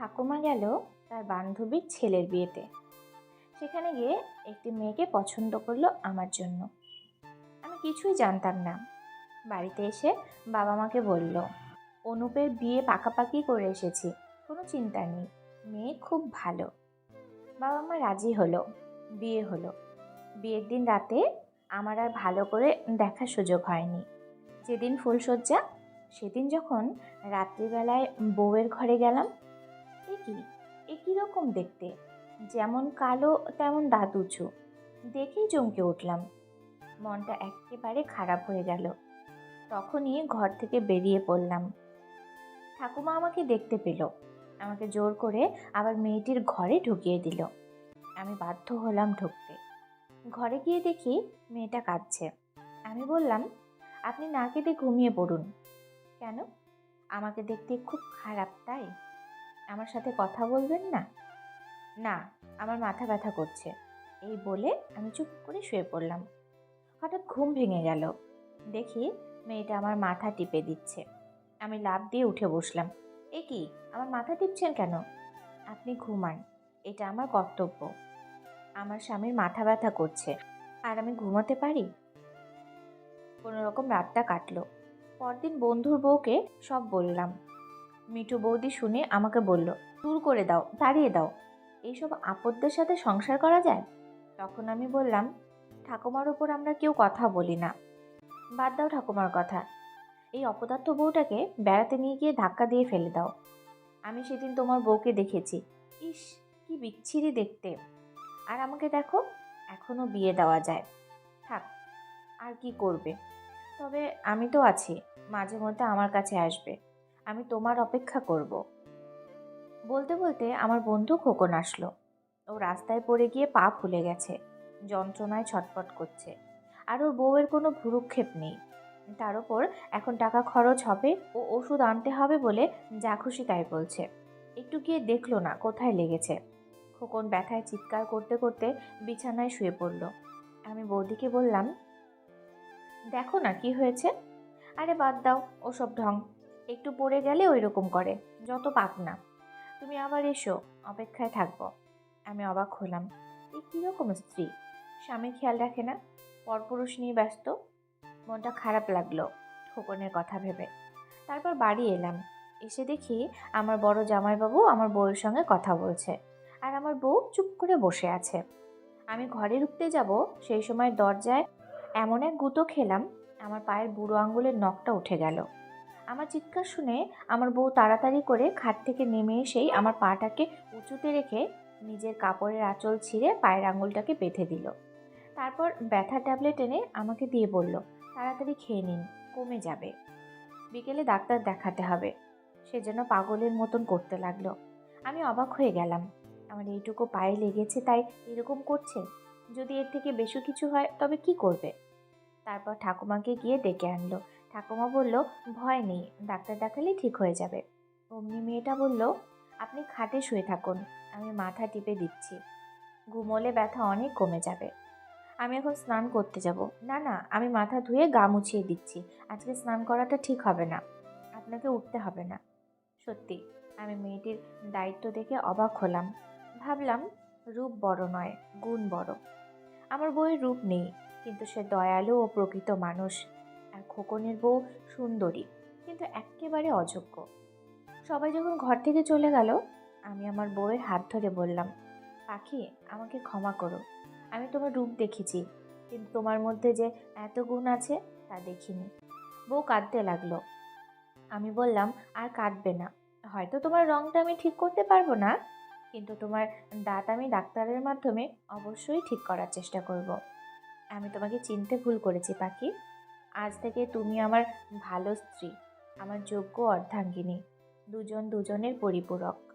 ঠাকুমা গেল তার বান্ধবীর ছেলের বিয়েতে। সেখানে গিয়ে একটি মেয়েকে পছন্দ করল আমার জন্য। আমি কিছুই জানতাম না। বাড়িতে এসে বাবা মাকে বলল, অনুপের বিয়ে পাকাপাকি করে এসেছি, কোনো চিন্তা নেই, মেয়ে খুব ভালো। বাবা মা রাজি হলো, বিয়ে হলো। বিয়ের দিন রাতে আমার আর ভালো করে দেখার সুযোগ হয়নি। যেদিন ফুলশয্যা সেদিন যখন রাত্রিবেলায় বউয়ের ঘরে গেলাম কি এ কীরকম দেখতে। যেমন কালো, তেমন দাঁত উঁচু। দেখেই চমকে উঠলাম। মনটা একেবারে খারাপ হয়ে গেল। তখনই ঘর থেকে বেরিয়ে পড়লাম। ঠাকুমা আমাকে দেখতে পেল। আমাকে জোর করে আবার মেয়েটির ঘরে ঢুকিয়ে দিল। আমি বাধ্য হলাম ঢুকতে। ঘরে গিয়ে দেখি মেয়েটা কাঁদছে। আমি বললাম, আপনি না কেটে ঘুমিয়ে পড়ুন। কেন? আমাকে দেখতে খুব খারাপ, তাই। আমার সাথে কথা বলবেন না? না, আমার মাথা ব্যথা করছে। এই বলে আমি চুপ করে শুয়ে পড়লাম। হঠাৎ ঘুম ভেঙে গেল। দেখি মেয়েটা আমার মাথা টিপে দিচ্ছে। আমি লাভ দিয়ে উঠে বসলাম। এ কি, আমার মাথা টিপছেন কেন? আপনি ঘুমান, এটা আমার কর্তব্য। আমার স্বামীর মাথা ব্যথা করছে, আর আমি ঘুমাতে পারি? কোনো রকম রাতটা কাটলো। পরদিন বন্ধুর বউকে সব বললাম। মিঠু বৌদি শুনে আমাকে বলল, দূর করে দাও, তাড়িয়ে দাও। এইসব আপদদের সাথে সংসার করা যায়? তখন আমি বললাম, ঠাকুমার ওপর আমরা কেউ কথা বলি না। বাদ দাও ঠাকুমার কথা। এই অপদার্থ বউটাকে বেড়াতে নিয়ে গিয়ে ধাক্কা দিয়ে ফেলে দাও। আমি সেদিন তোমার বউকে দেখেছি। ইস, কি বিচ্ছিরি দেখতে। আর আমাকে দেখো এখনও বিয়ে দেওয়া যায়। থাক, আর কি করবে? তবে আমি তো আছি, মাঝে মধ্যে আমার কাছে আসবে। আমি তোমার অপেক্ষা করব। বলতে বলতে আমার বন্ধু খোকন আসলো। ও রাস্তায় পড়ে গিয়ে পা ফুলে গেছে, যন্ত্রণায় ছটপট করছে। আর ওর বউয়ের কোনো ভুরুক্ষেপ নেই। তার ওপর এখন টাকা খরচ হবে ও ওষুধ আনতে হবে বলে যা খুশি তাই বলছে। একটু গিয়ে দেখল না কোথায় লেগেছে। খোকন ব্যথায় চিৎকার করতে করতে বিছানায় শুয়ে পড়ল। আমি বৌদিকে বললাম, দেখো না কি হয়েছে? আরে বাদ দাও, ওসব ঢং। একটু পড়ে গেলে ওই রকম করে, যত পাক না। তুমি আবার এসো, অপেক্ষায় থাকব। আমি অবাক হলাম এই কীরকম স্ত্রী? স্বামী খেয়াল রাখে না? পরপুরুষ নিয়ে ব্যস্ত? মনটা খারাপ লাগল, খোকনের কথা ভেবে। তারপর বাড়ি এলাম। এসে দেখি আমার বড় জামাইবাবু আমার বউয়ের সঙ্গে কথা বলছে আর আমার বউ চুপ করে বসে আছে। আমি ঘরে ঢুকতে যাব, সেই সময় দরজায় এমন এক গুঁতো খেলাম, আমার পায়ের বুড়ো আঙ্গুলের নখটা উঠে গেল। আমার চিৎকার শুনে আমার বউ তাড়াতাড়ি করে খাট থেকে নেমে এসেই আমার পাটাকে উঁচুতে রেখে নিজের কাপড়ের আঁচল ছিঁড়ে পায়ের আঙুলটাকে বেঁধে দিল। তারপর ব্যথা ট্যাবলেট এনে আমাকে দিয়ে বলল, তাড়াতাড়ি খেয়ে নিন, কমে যাবে। বিকেলে ডাক্তার দেখাতে হবে। সে যেন পাগলের মতন করতে লাগল। আমি অবাক হয়ে গেলাম, আমার এইটুকু পায়ে লেগেছে তাই এরকম করছে? যদি এর থেকে বেশি কিছু হয় তবে কি করবে? তারপর ঠাকুমাকে গিয়ে ডেকে আনলো। ঠাকুমা বলল, ভয় নেই, ডাক্তার দেখালেই ঠিক হয়ে যাবে। অমনি মেয়েটা বলল, আপনি খাটে শুয়ে থাকুন, আমি মাথা টিপে দিচ্ছি। ঘুমোলে ব্যথা অনেক কমে যাবে। আমি এখন স্নান করতে যাব। না না, আমি মাথা ধুয়ে গা মুছিয়ে দিচ্ছি। আজকে স্নান করাটা ঠিক হবে না। আপনাকে উঠতে হবে না। সত্যি, আমি মেয়েটির দায়িত্ব দেখে অবাক হলাম। ভাবলাম, রূপ বড় নয়, গুণ বড়। আমার বউয়ের রূপ নেই, কিন্তু সে দয়ালু ও প্রকৃত মানুষ। খোকনের বউ সুন্দরী, কিন্তু একেবারে অযোগ্য। সবাই যখন ঘর থেকে চলে গেল, আমি আমার বউয়ের হাত ধরে বললাম, পাখি, আমাকে ক্ষমা করো। আমি তোমার রূপ দেখেছি, কিন্তু তোমার মধ্যে যে এত গুণ আছে, তা দেখিনি। বউ কাঁদতে লাগল। আমি বললাম, আর কাঁদবে না। হয়তো তোমার রঙটা আমি ঠিক করতে পারব না, কিন্তু তোমার দাঁত আমি ডাক্তারের মাধ্যমে অবশ্যই ঠিক করার চেষ্টা করব। আমি তোমাকে চিনতে ভুল করেছি, পাখি। আজ থেকে তুমি আমার ভালো স্ত্রী আমার যোগ্য অর্ধাঙ্গিনী দুজন দুজনের পরিপূরক।